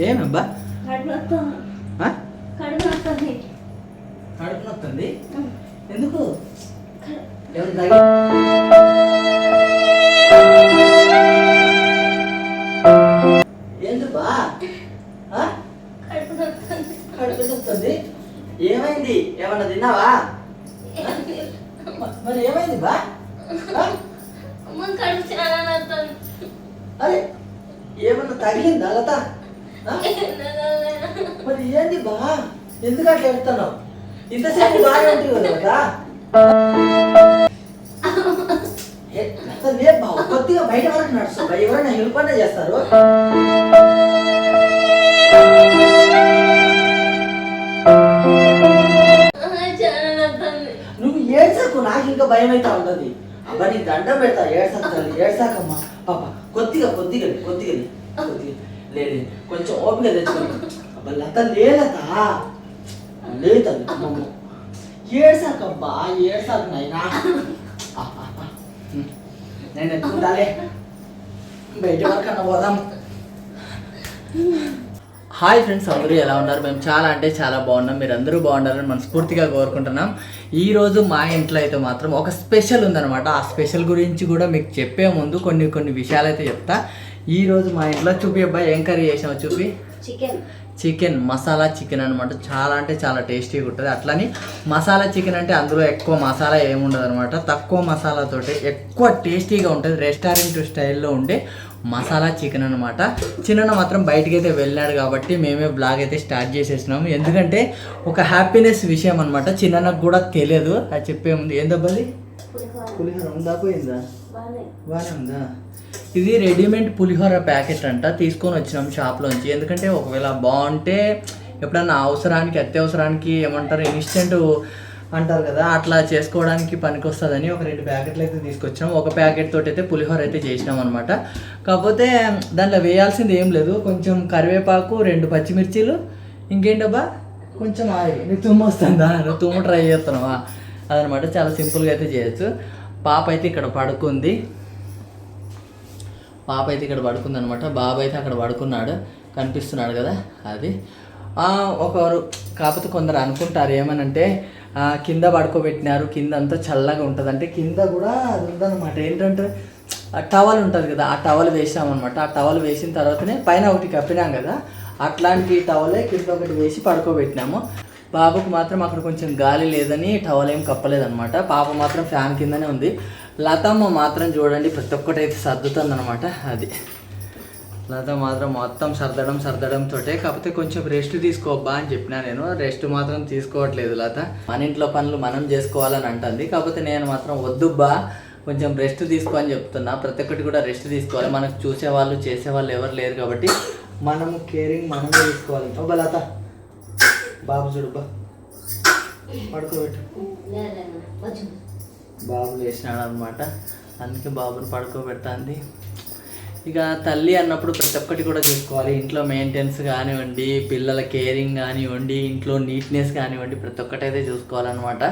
ఏమబ్బా? కడుపు నొస్తుంది. ఎందుకు? ఆ? కడుపు నొస్తుంది ఏమైంది? ఏమన్నా తిన్నావా? మరి ఏమైంది బా? అరే ఏమన్నా తగిలిందా లత? మరి ఏంది బా? ఎందుకు అట్లా వెళ్తున్నావు? ఇంతసేపు బాగా ఉంటుంది కదా లత? బా కొద్దిగా బయట వరకు నడుస్తావు బా. ఎవరైనా హెల్ప్ అన్నా చేస్తారు? నువ్వు ఏడ్సకు నాకు ఇంకా భయం అయితే ఉండదు. అబ్బా నీకు దండం పెడతా ఏడ్సాక ఏడ్సాకమ్మా పాప కొద్దిగా కొద్దిగా కొద్దిగా. కొద్దిగా. లేదు. కొంచెం ఓపిక తెచ్చుకో అబ్బా లత లేలత లేదు అమ్మమ్మ. ఏడ్సాకబ్బా ఏడ్సాక నాయనా. నేను ఎత్తుకుంటాలే. బయట వరకన్నా పోదాం. హాయ్ ఫ్రెండ్స్ అందరూ ఎలా ఉన్నారు? మేము చాలా అంటే చాలా బాగున్నాం. మీరు అందరూ బాగుండాలని మనస్ఫూర్తిగా కోరుకుంటున్నాం. ఈరోజు మా ఇంట్లో అయితే మాత్రం ఒక స్పెషల్ ఉందనమాట ఆ స్పెషల్ గురించి కూడా మీకు చెప్పే ముందు కొన్ని కొన్ని విషయాలు అయితే చెప్తా. ఈ రోజు మా ఇంట్లో చూపి అబ్బాయి ఏం కర్రీ చేసామో చూపి? చికెన్ చికెన్ మసాలా చికెన్ అనమాట చాలా అంటే చాలా టేస్టీగా ఉంటుంది. అట్లని మసాలా చికెన్ అంటే అందులో ఎక్కువ మసాలా ఏముండదు అనమాట తక్కువ మసాలాతోటి ఎక్కువ టేస్టీగా ఉంటుంది. రెస్టారెంట్ స్టైల్లో ఉండే మసాలా చికెన్ అనమాట చిన్న మాత్రం బయటికి అయితే వెళ్ళాడు కాబట్టి మేమే బ్లాగ్ అయితే స్టార్ట్ చేసేసినాము. ఎందుకంటే ఒక హ్యాపీనెస్ విషయం అనమాట చిన్నకు కూడా తెలియదు. అది చెప్పే ముందు ఏం దెబ్బది పులిహోర. ఉందా పోయిందా? బాగానే ఉందా? ఇది రెడీమేడ్ పులిహోర ప్యాకెట్ అంట తీసుకొని వచ్చినాం షాప్లోంచి ఎందుకంటే ఒకవేళ బాగుంటే ఎప్పుడన్నా అవసరానికి అత్యవసరానికి ఏమంటారు ఇన్స్టెంట్ అంటారు కదా అట్లా చేసుకోవడానికి పనికొస్తుందని ఒక రెండు ప్యాకెట్లు అయితే తీసుకొచ్చాం ఒక ప్యాకెట్ తోటి అయితే పులిహోర అయితే చేసినాం అనమాట కాకపోతే దాంట్లో వేయాల్సింది ఏం లేదు. కొంచెం కరివేపాకు రెండు పచ్చిమిర్చీలు ఇంకేంటబ్బా? కొంచెం ఆయిల్. నీకు తుమ్ము వస్తుందా? నువ్వు తుమ్మ ట్రై చేస్తున్నావా? అదనమాట చాలా సింపుల్గా అయితే చేయొచ్చు. పాప అయితే ఇక్కడ పడుకుంది. పాప అయితే ఇక్కడ పడుకుందనమాట బాబు అయితే అక్కడ పడుకున్నాడు. కనిపిస్తున్నాడు కదా అది. ఒకరు కాకపోతే కొందరు అనుకుంటారు ఏమనంటే కింద పడుకోబెట్టినారు కింద అంతా చల్లగా ఉంటుంది అంటే కింద కూడా అది ఉందన్నమాట. ఏంటంటే ఆ టవల్ ఉంటుంది కదా ఆ టవల్ వేసామన్నమాట. ఆ టవల్ వేసిన తర్వాతనే పైన ఒకటి కప్పినాం కదా అట్లాంటి టవలే కింద ఒకటి వేసి పడుకోబెట్టినాము. బాబుకు మాత్రం అక్కడ కొంచెం గాలి లేదని టవల్ ఏం కప్పలేదన్నమాట. పాప మాత్రం ఫ్యాన్ కిందనే ఉంది. లతమ్మ మాత్రం చూడండి ప్రతి ఒక్కటి అయితే సర్దుతుంది అనమాట అది లత మాత్రం మొత్తం సర్దడం సర్దడం తోటే కాకపోతే కొంచెం రెస్ట్ తీసుకోబ్బా అని చెప్పినా నేను రెస్ట్ మాత్రం తీసుకోవట్లేదు లత మన ఇంట్లో పనులు మనం చేసుకోవాలని అంటుంది కాకపోతే నేను మాత్రం వద్దుబ్బా కొంచెం రెస్ట్ తీసుకో అని చెప్తున్నా ప్రతి ఒక్కటి కూడా రెస్ట్ తీసుకోవాలి మనకు చూసేవాళ్ళు చేసేవాళ్ళు ఎవరు లేరు కాబట్టి మనము కేరింగ్ మనమే తీసుకోవాలి ఓబ్బా లత బాబు చూడుబ్బా పడుకోబెట్టు బాబు లేచినాడు అనమాట అందుకే బాబుని పడుకోబెడుతుంది. ఇక తల్లి అన్నప్పుడు ప్రతి ఒక్కటి కూడా చూసుకోవాలి. ఇంట్లో మెయింటెనెన్స్ కానివ్వండి పిల్లల కేరింగ్ కానివ్వండి ఇంట్లో నీట్నెస్ కానివ్వండి ప్రతి ఒక్కటి అయితే చూసుకోవాలన్నమాట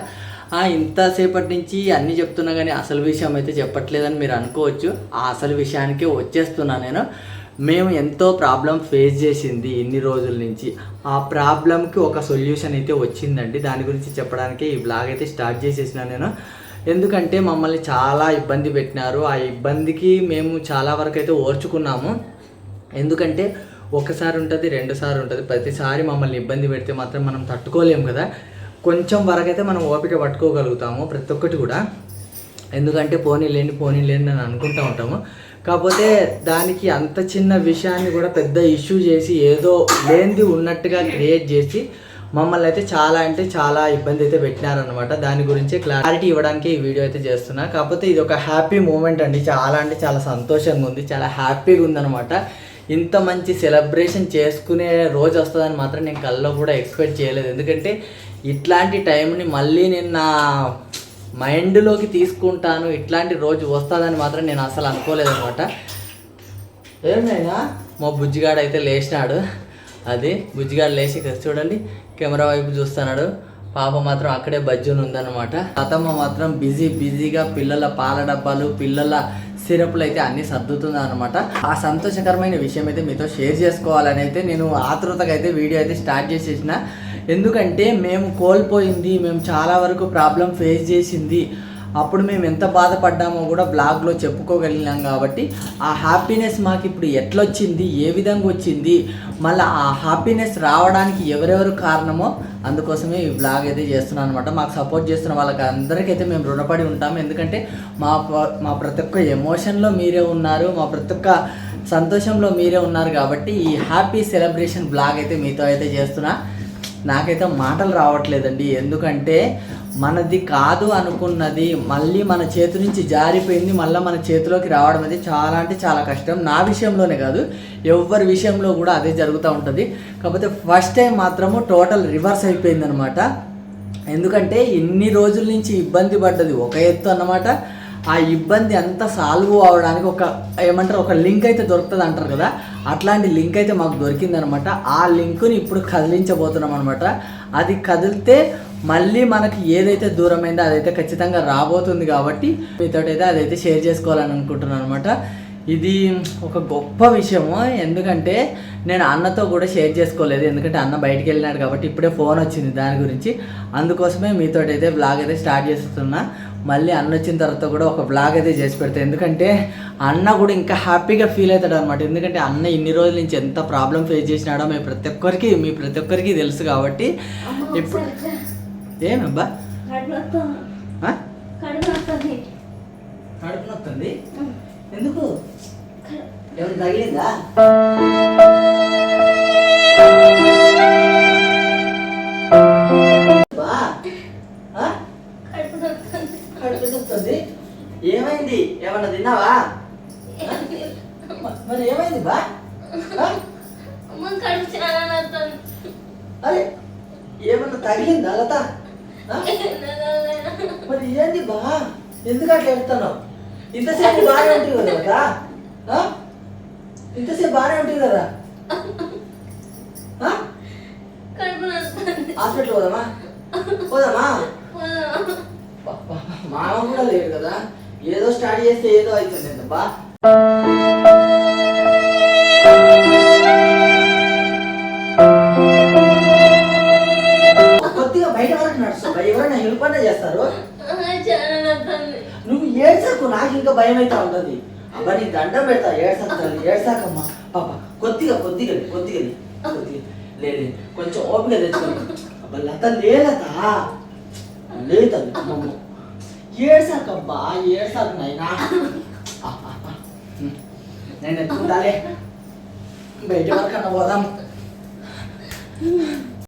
ఇంతసేపటి నుంచి అన్నీ చెప్తున్నా కానీ అసలు విషయం అయితే చెప్పట్లేదని మీరు అనుకోవచ్చు. ఆ అసలు విషయానికే వచ్చేస్తున్నా నేను. మేము ఎంతో ప్రాబ్లం ఫేస్ చేసింది ఇన్ని రోజుల నుంచి. ఆ ప్రాబ్లంకి ఒక సొల్యూషన్ అయితే వచ్చిందండి. దాని గురించి చెప్పడానికి ఈ బ్లాగ్ అయితే స్టార్ట్ చేసేసిన నేను. ఎందుకంటే మమ్మల్ని చాలా ఇబ్బంది పెట్టినారు. ఆ ఇబ్బందికి మేము చాలా వరకు అయితే ఓర్చుకున్నాము. ఎందుకంటే ఒకసారి ఉంటుంది రెండుసార్లు ఉంటుంది. ప్రతిసారి మమ్మల్ని ఇబ్బంది పెడితే మాత్రం మనం తట్టుకోలేము కదా. కొంచెం వరకు అయితే మనం ఓపిక పట్టుకోగలుగుతాము ప్రతి ఒక్కటి కూడా. ఎందుకంటే పోనీ లేని పోనీ లేని అని అనుకుంటూ ఉంటాము. కాకపోతే దానికి అంత చిన్న విషయాన్ని కూడా పెద్ద ఇష్యూ చేసి ఏదో లేనిది ఉన్నట్టుగా క్రియేట్ చేసి మమ్మల్ని అయితే చాలా అంటే చాలా ఇబ్బంది అయితే పెట్టినారనమాట దాని గురించి క్లారిటీ ఇవ్వడానికి ఈ వీడియో అయితే చేస్తున్నా. కాకపోతే ఇది ఒక హ్యాపీ మూమెంట్ అండి. చాలా అంటే చాలా సంతోషంగా ఉంది. చాలా హ్యాపీగా ఉందనమాట ఇంత మంచి సెలబ్రేషన్ చేసుకునే రోజు వస్తుందని మాత్రం నేను కల్లో కూడా ఎక్స్పెక్ట్ చేయలేదు. ఎందుకంటే ఇట్లాంటి టైంని మళ్ళీ నేను నా మైండ్లోకి తీసుకుంటాను. ఇట్లాంటి రోజు వస్తుందని మాత్రం నేను అసలు అనుకోలేదనమాట ఏమైనా మా బుజ్జిగాడు అయితే లేచినాడు. అది బుజ్జిగాడు లేచి చూడండి కెమెరా వైపు చూస్తున్నాడు. పాప మాత్రం అక్కడే బజ్జుని ఉందన్నమాట. అతమ్మ మాత్రం బిజీ బిజీగా పిల్లల పాల డబ్బాలు పిల్లల సిరప్లు అయితే అన్ని సర్దుతుంది అనమాట ఆ సంతోషకరమైన విషయం అయితే మీతో షేర్ చేసుకోవాలని అయితే నేను ఆతృతగా అయితే వీడియో అయితే స్టార్ట్ చేసేసిన. ఎందుకంటే మేము కోల్పోయింది మేము చాలా వరకు ప్రాబ్లం ఫేస్ చేసింది. అప్పుడు మేము ఎంత బాధపడ్డామో కూడా బ్లాగ్లో చెప్పుకోగలిగినాం కాబట్టి ఆ హ్యాపీనెస్ మాకు ఇప్పుడు ఎట్లొచ్చింది ఏ విధంగా వచ్చింది మళ్ళీ ఆ హ్యాపీనెస్ రావడానికి ఎవరెవరు కారణమో అందుకోసమే ఈ బ్లాగ్ అయితే చేస్తున్నాను అనమాట మాకు సపోర్ట్ చేస్తున్న వాళ్ళకి అందరికైతే మేము రుణపడి ఉంటాము ఎందుకంటే మా మా ప్రతి ఒక్క ఎమోషన్లో మీరే ఉన్నారు మా ప్రతి ఒక్క సంతోషంలో మీరే ఉన్నారు కాబట్టి ఈ హ్యాపీ సెలబ్రేషన్ బ్లాగ్ అయితే మీతో అయితే చేస్తున్నా. నాకైతే మాటలు రావట్లేదండి. ఎందుకంటే మనది కాదు అనుకున్నది మళ్ళీ మన చేతి నుంచి జారిపోయింది మళ్ళీ మన చేతిలోకి రావడం అనేది చాలా అంటే చాలా కష్టం. నా విషయంలోనే కాదు ఎవరి విషయంలో కూడా అదే జరుగుతూ ఉంటుంది. కాకపోతే ఫస్ట్ టైం మాత్రము టోటల్ రివర్స్ అయిపోయింది అనమాట ఎందుకంటే ఇన్ని రోజుల నుంచి ఇబ్బంది పడ్డది ఒక ఎత్తు అన్నమాట. ఆ ఇబ్బంది అంతా సాల్వ్ అవడానికి ఒక ఏమంటారు ఒక లింక్ అయితే దొరుకుతుంది అంటారు కదా. అట్లాంటి లింక్ అయితే మాకు దొరికిందనమాట. ఆ లింకుని ఇప్పుడు కదిలించబోతున్నాం అనమాట అది కదిలితే మళ్ళీ మనకి ఏదైతే దూరమైందో అదైతే ఖచ్చితంగా రాబోతుంది కాబట్టి మీతోటైతే అదైతే షేర్ చేసుకోవాలని అనుకుంటున్నాను అనమాట ఇది ఒక గొప్ప విషయము. ఎందుకంటే నేను అన్నతో కూడా షేర్ చేసుకోలేదు. ఎందుకంటే అన్న బయటికి వెళ్ళినాడు కాబట్టి ఇప్పుడే ఫోన్ వచ్చింది దాని గురించి. అందుకోసమే మీతో అయితే బ్లాగ్ అయితే స్టార్ట్ చేస్తున్నా. మళ్ళీ అన్న వచ్చిన తర్వాత కూడా ఒక బ్లాగ్ అయితే చేసి పెడతా. ఎందుకంటే అన్న కూడా ఇంకా హ్యాపీగా ఫీల్ అవుతాడు అనమాట ఎందుకంటే అన్న ఇన్ని రోజుల నుంచి ఎంత ప్రాబ్లం ఫేస్ చేసినాడో మీ ప్రతి ఒక్కరికి మీ ప్రతి ఒక్కరికి తెలుసు కాబట్టి ఇప్పుడు ఏమబ్బా? కడుపు నొస్తుంది ఆ? కడుపు నొస్తుంది కడుపు నొస్తుంది ఎందుకు ఎవరు తగిలిందా? కడుపు నొస్తుంది ఏమైంది? ఏమన్నా తిన్నావా? మరి ఏమైంది బా? అరే ఏమన్నా తగిలిందా లత? మరి ఏంది బా? ఎందుకు అట్లా వెళ్తున్నావు? ఇంతసేపు బాగానే ఉంటుంది కదా? ఇంతసేపు బాగానే ఉంటుంది కదా? హాస్పిటల్ పోదామా? పోదామా? మామ కూడా లేడు కదా? ఏదో స్టార్ట్ చేస్తే ఏదో అవుతుంది బా? ఎవరైనా హెల్ప్ అన్నా చేస్తారు? నువ్వు ఏడ్సకు నాకు ఇంకా భయం అయితే ఉండదు అబ్బా నీకు దండం పెడతా ఏడ్సకు ఏడ్సాకమ్మా పాప కొద్దిగా కొద్దిగా కొద్దిగా కొద్దిగా. లేదు కొంచెం ఓపిక తెచ్చుకో. అబ్బా లత లేలత లేదు అమ్మమ్మ. ఏడ్సాకబ్బా ఏడ్సాకు నాయనా. నేను ఎత్తుకుంటాలే బయట వరకు అన్న పోదాం.